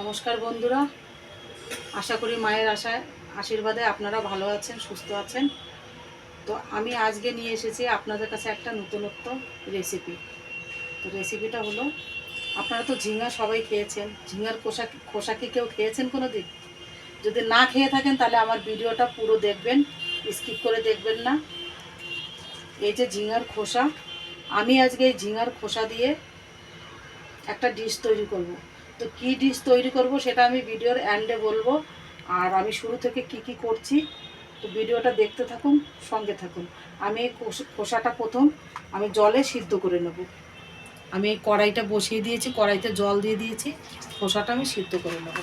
নমস্কার বন্ধুরা। আশা করি মায়ের আশায়, আশীর্বাদে আপনারা ভালো আছেন, সুস্থ আছেন। তো আমি আজকে নিয়ে এসেছি আপনাদের কাছে একটা নতুনত্ব রেসিপি তো রেসিপিটা হলো, আপনারা তো ঝিঙা সবাই খেয়েছেন, ঝিঙার খোসা খোসা কি কেউ খেয়েছেন কোনো দিন যদি না খেয়ে থাকেন তাহলে আমার ভিডিওটা পুরো দেখবেন স্কিপ করে দেখবেন না। এই যে ঝিঙার খোসা, আমি আজকে এই ঝিঙার খোসা দিয়ে একটা ডিশ তৈরি করব। তো কি ডিশ তৈরি করব সেটা আমি ভিডিওর এন্ডে বলব। আর আমি শুরু থেকে কি কি করছি, তো ভিডিওটা দেখতে থাকুন, সঙ্গে থাকুন। আমি এই খোস- খোসাটা প্রথম আমি জলে সিদ্ধ করে নেব। আমি এই কড়াইটা বসিয়ে দিয়েছি, কড়াইতে জল দিয়ে দিয়েছি, খোসাটা আমি সিদ্ধ করে নেব।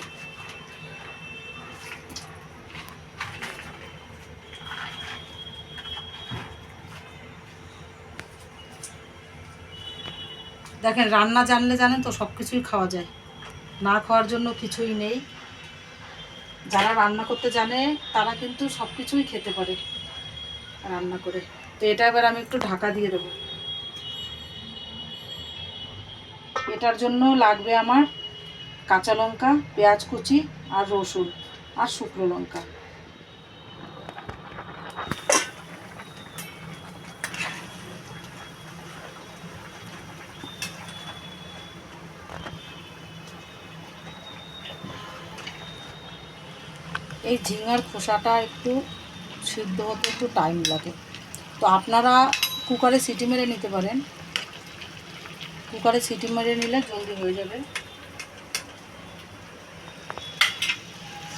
দেখেন, রান্না জানলে জানেন তো সব কিছুই খাওয়া যায়। না খাওয়ার জন্য কিছুই নেই। যারা রান্না করতে জানে, তারা কিন্তু সব কিছুই খেতে পারে রান্না করে। তো এটা এবার আমি একটু ঢাকা দিয়ে দেবো। এটার জন্য লাগবে আমার কাঁচা লঙ্কা, পেঁয়াজ কুচি আর রসুন আর শুকনো লঙ্কা। এই ঝিঙার খোসাটা একটু সিদ্ধ হতে একটু টাইম লাগে। তো আপনারা কুকারে সিটি মেরে নিতে পারেন। কুকারে সিটি মেরে নিলে জলদি হয়ে যাবে।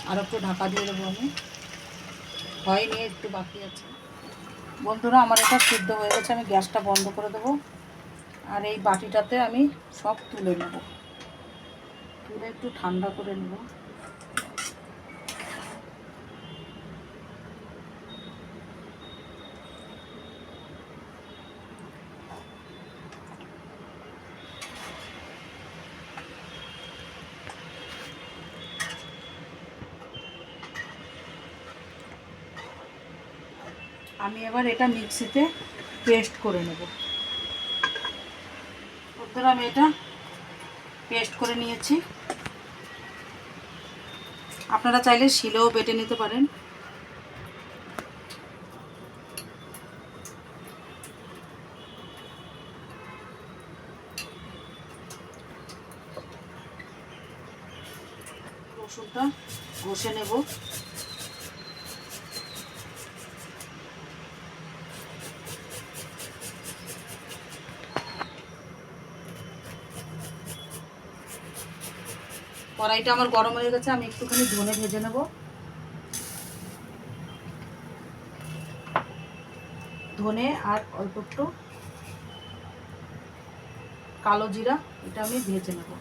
আর একটু ঢাকা দিয়ে দেবো আমি। হয়নি একটু বাকি আছে। বন্ধুরা, আমার এটা সিদ্ধ হয়ে গেছে, আমি গ্যাসটা বন্ধ করে দেবো। আর এই বাটিটাতে আমি সব তুলে নেব। তুলে একটু ঠান্ডা করে নেব। আমি এবার এটা মিক্সিতে পেস্ট করে নেব। বন্ধুরা আমি এটা পেস্ট করে নিয়েছি। আপনারা চাইলে শিলেও বেটে নিতে পারেন। রসুনটা ঘষে নেব। কড়াইটা আমার গরম হয়ে গেছে, আমি একটুখানি ধনে ভেজে নেব। ধনে আর অল্প একটু কালো জিরা, এটা আমি ভেজে নেব।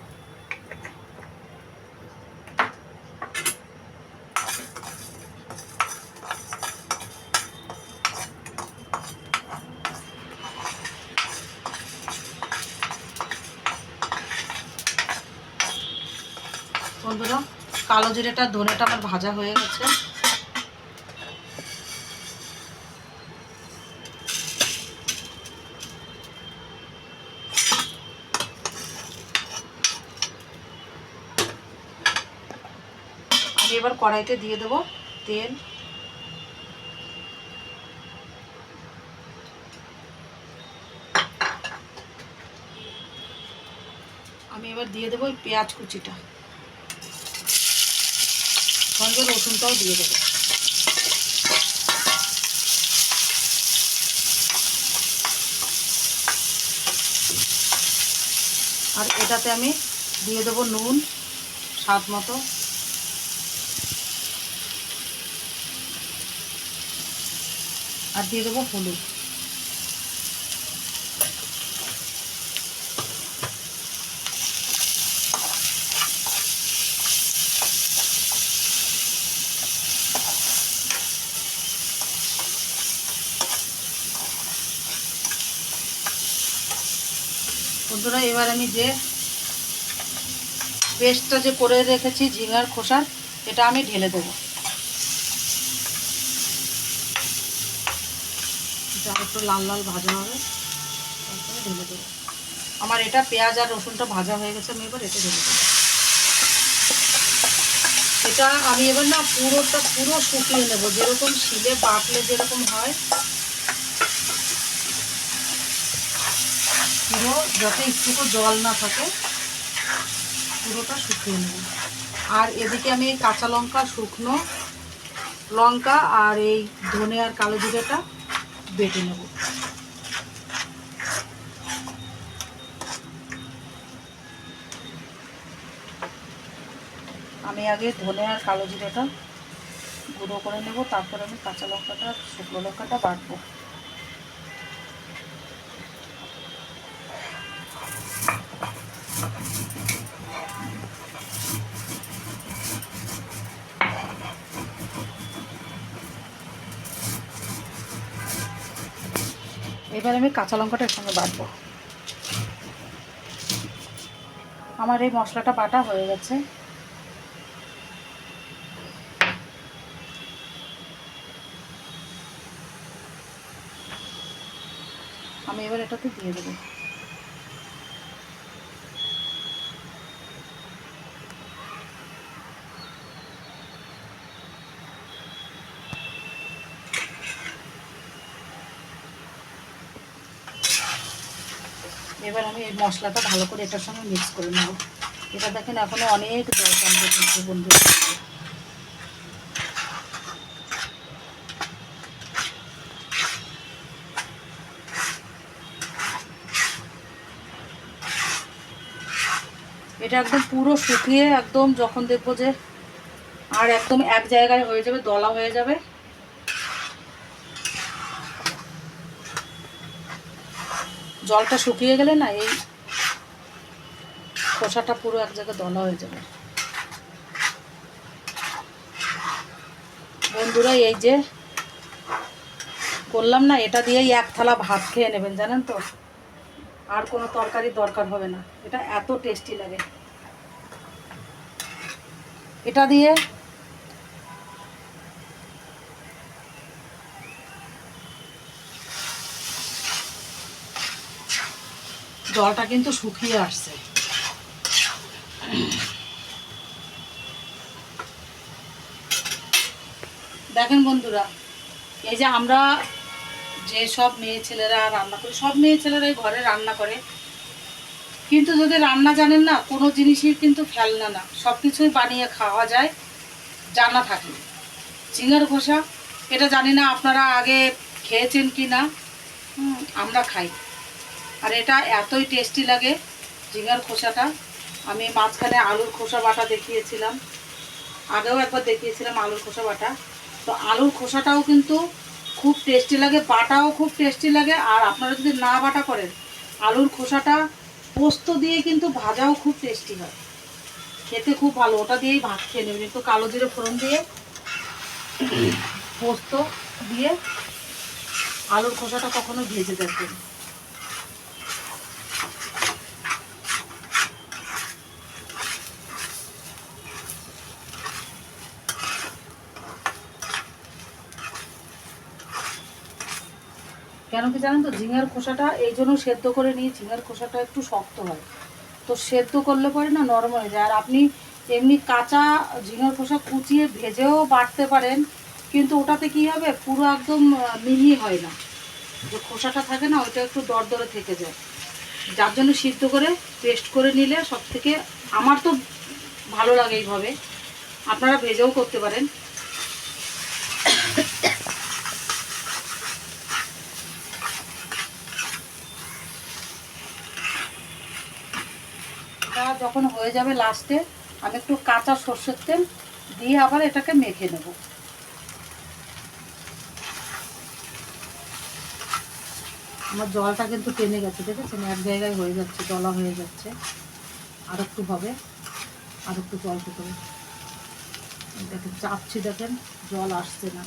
বন্ধুরা, কালো জিরেটা, ধনেটা আমার ভাজা হয়ে গেছে। আমি এবার কড়াইতে দিয়ে দেবো তেল। আমি এবার দিয়ে দেবো ওই পেঁয়াজ কুচিটা। সঙ্গে রসুনটাও দিয়ে দেবো। আর এটাতে আমি দিয়ে দেবো নুন, স্বাদ মতো। আর দিয়ে দেবো হলুদ। বন্ধুরা, এবার আমি যে পেস্টটা যে করে রেখেছি ঝিঙার খোসার, এটা আমি ঢেলে দেবো। এটা একটু লাল লাল ভাজা হবে ঢেলে দেবো। আমার এটা পেঁয়াজ আর রসুনটা ভাজা হয়ে গেছে, আমি এবার এটা ঢেলে দেবো। এটা আমি এবার না পুরোটা পুরো শুকিয়ে নেব, যেরকম শিলে বাটলে যেরকম হয় পুরো যাতে একটুকু জল না থাকে, পুরোটা শুকিয়ে নেব। আর এদিকে আমি এই কাঁচা লঙ্কা, শুকনো লঙ্কা আর এই ধনে আর কালো জিরেটা বেটে নেব। আমি আগে ধনে আর কালো জিরেটা গুঁড়ো করে নেব, তারপর আমি কাঁচা লঙ্কাটা, শুকনো লঙ্কাটা বাটবো। এবার আমি কাঁচা লঙ্কাটা এর সঙ্গে বাটবো। আমার এই মশলাটা বাটা হয়ে গেছে। আমি এবার এটাতে দিয়ে দেবো। এবার আমি এই মশলাটা ভালো করে এটার সঙ্গে মিক্স করে নেব। এটা দেখেন এখনও অনেক জল বন্ধু এটা একদম পুরো শুকিয়ে একদম যখন দেখব যে আর একদম এক জায়গায় হয়ে যাবে, দলা হয়ে যাবে। জলটা শুকিয়ে গেলে না এই খোসাটা পুরো এক জায়গায় দলা হয়ে যাবে। বন্ধুরা, এই যে করলাম না, এটা দিয়েই এক থালা ভাত খেয়ে নেবেন, জানেন তো? আর কোনো তরকারি দরকার হবে না। এটা এত টেস্টি লাগে। এটা দিয়ে জলটা কিন্তু শুকিয়ে আসছে। দেখেন বন্ধুরা, এই যে আমরা যে সব মেয়ে ছেলেরা রান্না করি, সব মেয়ে ছেলেরাই ঘরে রান্না করে। কিন্তু যদি রান্না জানেন না, কোনো জিনিসই কিন্তু ফেলনা না। সব কিছুই বানিয়ে খাওয়া যায়, জানা থাকে। চিঙার ঘোষা এটা জানি না আপনারা আগে খেয়েছেন কি না আমরা খাই। আর এটা এতই টেস্টি লাগে ঝিঙার খোসাটা। আমি মাঝখানে আলুর খোসা বাটা দেখিয়েছিলাম। আগেও একবার দেখিয়েছিলাম আলুর খোসা বাটা। তো আলুর খোসাটাও কিন্তু খুব টেস্টি লাগে, বাটাও খুব টেস্টি লাগে, আর আপনারা যদি না বাটা করেন, আলুর খোসাটা পোস্ত দিয়ে কিন্তু ভাজাও খুব টেস্টি হয়। খেতে খুব ভালো, ওটা দিয়েই ভাত খেয়ে নেবেন। একটু কালো জিরে ফোড়ন দিয়ে পোস্ত দিয়ে আলুর খোসাটা কখনো ভেজে দেখবেন। কেন কি জানেন তো? ঝিঙের খোসাটা এই জন্য সেদ্ধ করে নিয়ে ঝিঙের খোসাটা একটু শক্ত হয়। তো সেদ্ধ করলে পরে না নরম হয়ে যায়। আর আপনি এমনি কাঁচা ঝিঙের খোসা কুচিয়ে ভেজেও বাটতে পারেন, কিন্তু ওটাতে কি হবে? পুরো একদম মিহি হয় না। যে খোসাটা থাকে না, ওইটা একটু দরদরে থেকে যায়। যার জন্য সিদ্ধ করে, পেস্ট করে নিলে সব থেকে আমার তো ভালো লাগে এইভাবে। আপনারা ভেজেও করতে পারেন। এটা যখন হয়ে যাবে লাস্টে, আমি একটু কাঁচা সর্ষের তেল দিয়ে আবার এটাকে মেখে নেব। আমার জলটা কিন্তু টেনে গেছে, দেখেছেন? এক জায়গায় হয়ে যাচ্ছে, জলা হয়ে যাচ্ছে। আর একটু হবে, আর একটু জল করে দেখেন, চাপছি, দেখেন, জল আসছে না।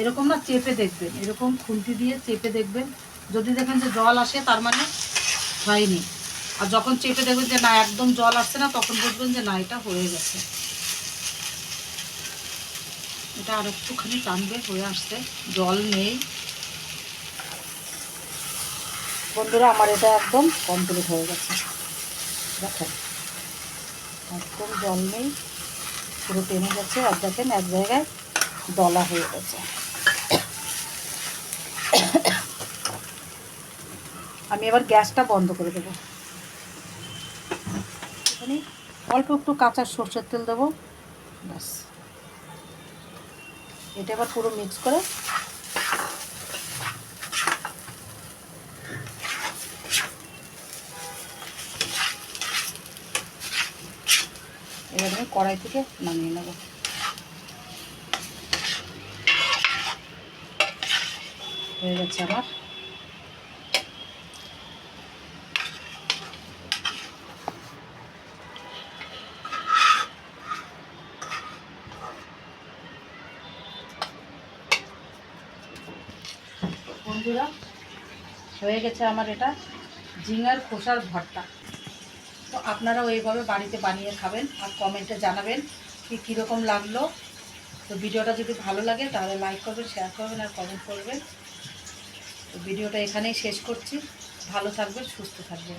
এরকম না, চেপে দেখবেন। এরকম খুন্তি দিয়ে চেপে দেখবেন। যদি দেখেন যে জল আসে, তার মানে হয়নি। আর যখন চেপে দেখবেন যে না, একদম জল আসছে না, তখন বুঝবেন যে না, এটা হয়ে গেছে। এটা আর একটুখানি টানবে হয়ে আসছে, জল নেই। বন্ধুরা, আমার এটা একদম কমপ্লিট হয়ে গেছে। দেখেন, একদম জল নেই, পুরো টেনে গেছে। আর দেখেন, এক জায়গায় দলা হয়ে গেছে। আমি এবার গ্যাসটা বন্ধ করে দেবো। এখানে অল্প একটু কাঁচা সর্ষের তেল দেবো। ব্যাস। এটা এবার পুরো মিক্স করে। এবার আমি কড়াই থেকে নামিয়ে নেব। হয়ে গেছে আমার বন্ধুরা, হয়ে গেছে আমার এটা ঝিঙার খোসার ভর্তা। তো আপনারাও এইভাবে বাড়িতে বানিয়ে খাবেন আর কমেন্টে জানাবেন কি কীরকম লাগল। তো ভিডিওটা যদি ভালো লাগে তাহলে লাইক করবেন শেয়ার করবেন আর কমেন্ট করবেন। তো ভিডিওটা এখানেই শেষ করছি। ভালো থাকবেন, সুস্থ থাকবেন।